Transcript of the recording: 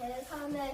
제3회